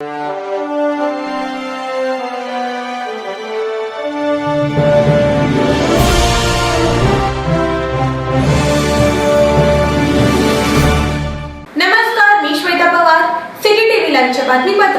नमस्कार मी Shweta Pawar. City TV लाईव्हच्या बातमीपत्र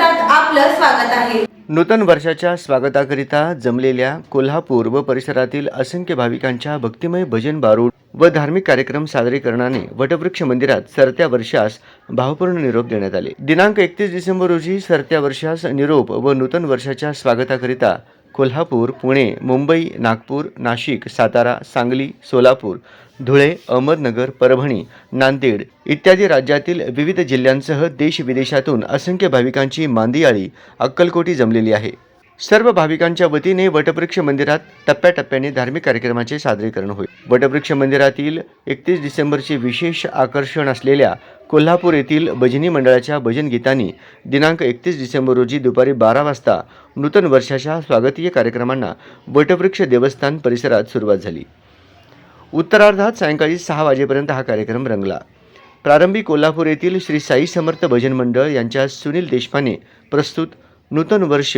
आपलं स्वागत आहे. नूतन वर्षाच्या स्वागताकरिता जमलेल्या कोल्हापूर व परिसरातील असंख्य भाविकांच्या भक्तिमय भजन बारूड व धार्मिक कार्यक्रम सादरीकरणाने वटवृक्ष मंदिरात सरत्या वर्षास भावपूर्ण निरोप देण्यात आले. दिनांक एकतीस डिसेंबर रोजी सरत्या वर्षास निरोप व नूतन वर्षाच्या स्वागताकरिता कोल्हापूर पुणे मुंबई नागपूर नाशिक सातारा सांगली सोलापूर धुळे अहमदनगर परभणी नांदेड इत्यादी राज्यातील विविध जिल्ह्यांसह देश विदेशातून असंख्य भाविकांची मांदियाळी अक्कलकोटी जमलेली आहे. सर्व भाविकांच्या वतीने वटवृक्ष मंदिरात टप्प्याटप्प्याने धार्मिक कार्यक्रमाचे सादरीकरण होईल. वटवृक्ष मंदिरातील एकतीस डिसेंबरचे विशेष आकर्षण असलेल्या कोल्हापूर येथील भजनी मंडळाच्या भजन गीतांनी दिनांक एकतीस डिसेंबर रोजी दुपारी बारा वाजता नूतन वर्षाच्या स्वागतीय कार्यक्रमांना वटवृक्ष देवस्थान परिसरात सुरुवात झाली. उत्तरार्धात सायंकाळी सहा वाजेपर्यंत हा कार्यक्रम रंगला. प्रारंभी कोल्हापूर येथील श्री साई समर्थ भजन मंडळ यांच्या सुनील देशपाने प्रस्तुत नूतन वर्ष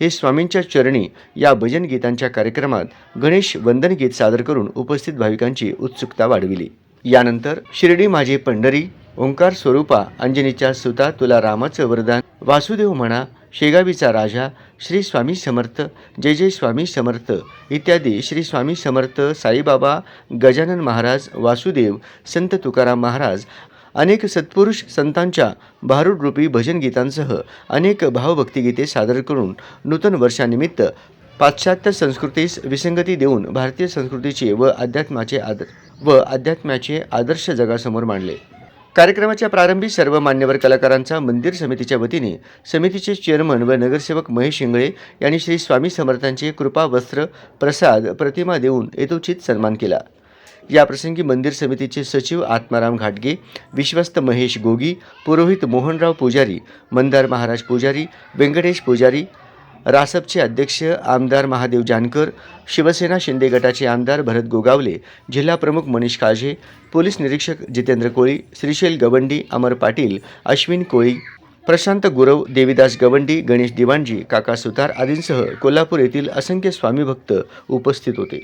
हे स्वामींच्या चरणी या भजन गीतांच्या कार्यक्रमात गणेश वंदन गीत सादर करून उपस्थित भाविकांची उत्सुकता वाढविली. यानंतर शिर्डी माझे पंढरी ओंकार स्वरूपा अंजनीच्या सुता तुला रामाचं वरदान वासुदेव म्हणा शेगावीचा राजा श्री स्वामी समर्थ जय जय स्वामी समर्थ इत्यादी श्री स्वामी समर्थ साईबाबा गजानन महाराज वासुदेव संत तुकाराम महाराज अनेक सत्पुरुष संतांच्या भारूडरूपी भजन गीतांसह अनेक भावभक्तिगीते सादर करून नूतन वर्षानिमित्त पाश्चात्य संस्कृतीस विसंगती देऊन भारतीय संस्कृतीचे व अध्यात्माचे आदर व अध्यात्माचे आदर्श जगासमोर मांडले. कार्यक्रमाच्या प्रारंभी सर्व मान्यवर कलाकारांचा मंदिर समितीच्या वतीने समितीचे चेअरमन व नगरसेवक महेश शिंगळे यांनी श्री स्वामी समर्थांचे कृपा वस्त्र प्रसाद प्रतिमा देऊन यथोचित सन्मान केला. याप्रसंगी मंदिर समितीचे सचिव आत्माराम घाटगे विश्वस्त महेश गोगी पुरोहित मोहनराव पुजारी मंदार महाराज पुजारी व्यंकटेश पुजारी रासपचे अध्यक्ष आमदार महादेव जानकर शिवसेना शिंदे गटाचे आमदार भरत गोगावले जिल्हा प्रमुख मनीष काळजे पोलीस निरीक्षक जितेंद्र कोळी श्रीशैल गवंडी अमर पाटील अश्विन कोळी प्रशांत गुरव देविदास गवंडी गणेश दिवाणजी काका सुतार आदींसह कोल्हापूर येथील असंख्य स्वामीभक्त उपस्थित होते.